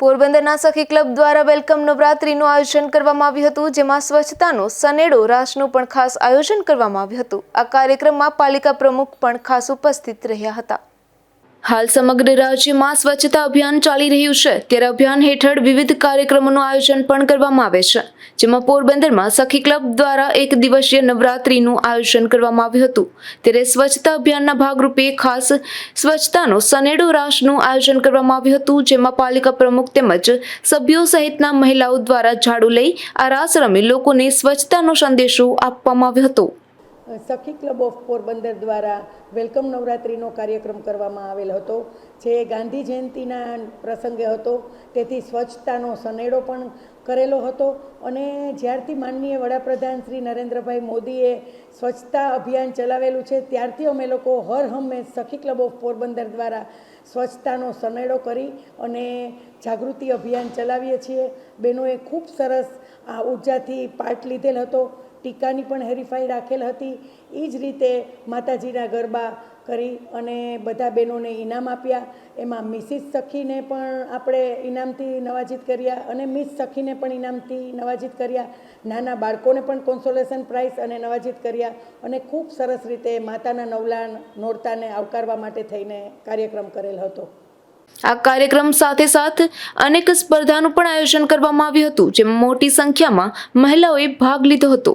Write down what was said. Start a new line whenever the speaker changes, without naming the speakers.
પોરબંદરના સખી ક્લબ દ્વારા વેલકમ નવરાત્રીનું આયોજન કરવામાં આવ્યું હતું, જેમાં સ્વચ્છતાનો સનેડો રાસનું પણ ખાસ આયોજન કરવામાં આવ્યું હતું. આ કાર્યક્રમમાં પાલિકા પ્રમુખ પણ ખાસ ઉપસ્થિત રહ્યા હતા. હાલ સમગ્ર રાજ્યમાં સ્વચ્છતા અભિયાન ચાલી રહ્યું છે. ત્યારે અભિયાન હેઠળ વિવિધ કાર્યક્રમોનું આયોજન પણ કરવામાં આવે છે. જેમાં પોરબંદરમાં સખી ક્લબ દ્વારા એક દિવસીય નવરાત્રીનું આયોજન કરવામાં આવ્યું હતું. ત્યારે સ્વચ્છતા અભિયાનના ભાગરૂપે ખાસ સ્વચ્છતાનો સનેડો રાસનું આયોજન કરવામાં આવ્યું હતું. જેમાં પાલિકા પ્રમુખ તેમજ સભ્યો સહિતના મહિલાઓ દ્વારા ઝાડુ લઈ આ રાસ રમી લોકોને સ્વચ્છતાનો સંદેશો આપવામાં આવ્યો હતો.
સખી ક્લબ ઓફ પોરબંદર દ્વારા વેલકમ નવરાત્રિનો કાર્યક્રમ કરવામાં આવેલ હતો, જે ગાંધી જયંતિના પ્રસંગે હતો. તેથી સ્વચ્છતાનો સનેડો પણ કરેલો હતો અને જ્યારથી માનનીય વડાપ્રધાન શ્રી નરેન્દ્રભાઈ મોદીએ સ્વચ્છતા અભિયાન ચલાવેલું છે, ત્યારથી અમે લોકો હર હંમેશ સખી ક્લબ ઓફ પોરબંદર દ્વારા સ્વચ્છતાનો સનેડો કરી અને જાગૃતિ અભિયાન ચલાવીએ છીએ. બહેનોએ ખૂબ સરસ આ ઉર્જાથી પાર્ટ લીધેલ હતો. ટીકાની પણ હરીફાઈ રાખેલ હતી. એ જ રીતે માતાજીના ગરબા કરી અને બધા બહેનોને ઇનામ આપ્યા. એમાં મિસિસ સખીને પણ આપણે ઇનામથી નવાજીત કર્યા અને મિસ સખીને પણ ઇનામથી નવાજીત કર્યા. નાના બાળકોને પણ કોન્સોલેશન પ્રાઇઝ અને નવાજીત કર્યા અને ખૂબ સરસ રીતે માતાના નવલા નોરતાને આવકારવા માટે થઈને કાર્યક્રમ કરેલ હતો.
આ કાર્યક્રમ સાથે સાથ અનેક સ્પર્ધાનું પણ આયોજન કરવામાં આવ્યું હતું, જેમાં મોટી સંખ્યામાં મહિલાઓએ ભાગ લીધો હતો.